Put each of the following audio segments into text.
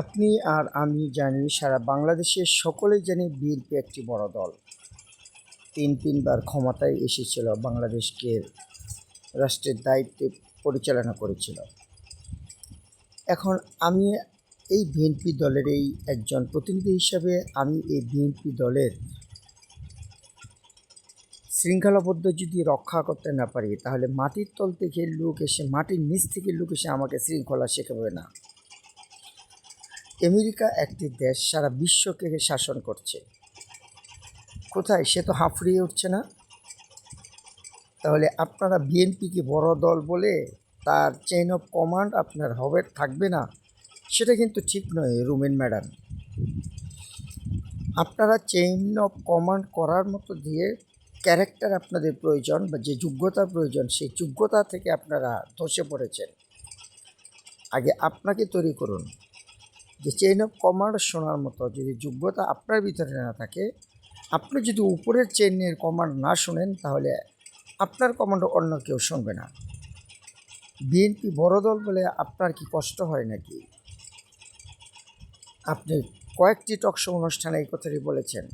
আপনি আর আমি জানি সারা বাংলাদেশের সকলেই জানি বিএনপি একটি বড় দল। তিন তিনবার ক্ষমতায় এসেছিল, বাংলাদেশকে রাষ্ট্রের দায়িত্বে পরিচালনা করেছিল। এখন আমি এই বিএনপি দলের এই একজন প্রতিনিধি হিসাবে আমি এই বিএনপি দলের শৃঙ্খলাবদ্ধ যদি রক্ষা করতে না পারি, তাহলে মাটির তল থেকে লোক এসে, মাটির নিচ থেকে লোক এসে আমাকে শৃঙ্খলা শেখাবে না। আমেরিকা একটি দেশ সারা বিশ্বকে শাসন করছে। কোথায়? সে তো হাঁফড়িয়ে উঠছে না? তাহলে আপনারা বিএনপিকে বড় দল বলে তার চেইন অফ কমান্ড আপনার হবে, থাকবে না? সেটা কিন্তু ঠিক নয়, রুমেন ম্যাডাম। আপনারা চেইন অফ কমান্ড করার মতো দিয়ে ক্যারেক্টার আপনাদের প্রয়োজন বা যে যোগ্যতা প্রয়োজন, সেই যোগ্যতা থেকে আপনারা ধসে পড়েছেন। আগে আপনাকে তৈরি করুন। যে চেইন অফ কমান্ড শোনার মতো যদি যোগ্যতা আপনার ভিতরে না থাকে, আপনি যদি উপরের চেইনের কমান্ড না শোনেন, তাহলে আপনার কমান্ড অন্য কেউ শুনবে না। বিএনপি বড় দল বলে আপনার কি কষ্ট হয় নাকি? আপনি কয়েকটি টকশো অনুষ্ঠানে এই কথাটি বলেছেন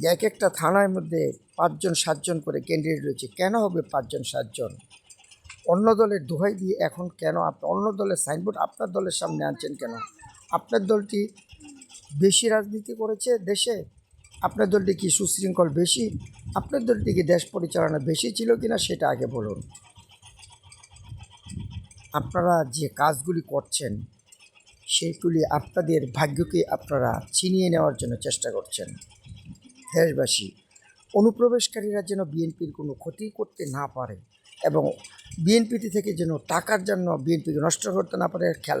যে এক একটা থানার মধ্যে পাঁচজন, সাতজন করে ক্যান্ডিডেট রয়েছে। কেন হবে পাঁচজন, সাতজন? অন্য দলের দোহাই দিয়ে এখন কেন আপনি অন্য দলের সাইনবোর্ড আপনার দলের সামনে আনছেন কেন? আপনার দলটি বেশি রাজনীতি করেছে দেশে? আপনার দলটি কি সুশৃঙ্খল বেশি? আপনার দলটি কি দেশ পরিচালনা বেশি ছিল কিনা সেটা আগে বলুন। আপনারা যে কাজগুলি করছেন, সেইগুলি আপনাদের ভাগ্যকে আপনারা ছিনিয়ে নেওয়ার জন্য চেষ্টা করছেন। দেশবাসী, অনুপ্রবেশকারীরা যেন বিএনপির কোনো ক্ষতি করতে না পারে এবং বিএনপিটি থেকে যেন টাকার জন্য বিএনপিকে নষ্ট করতে না পারে খেয়াল।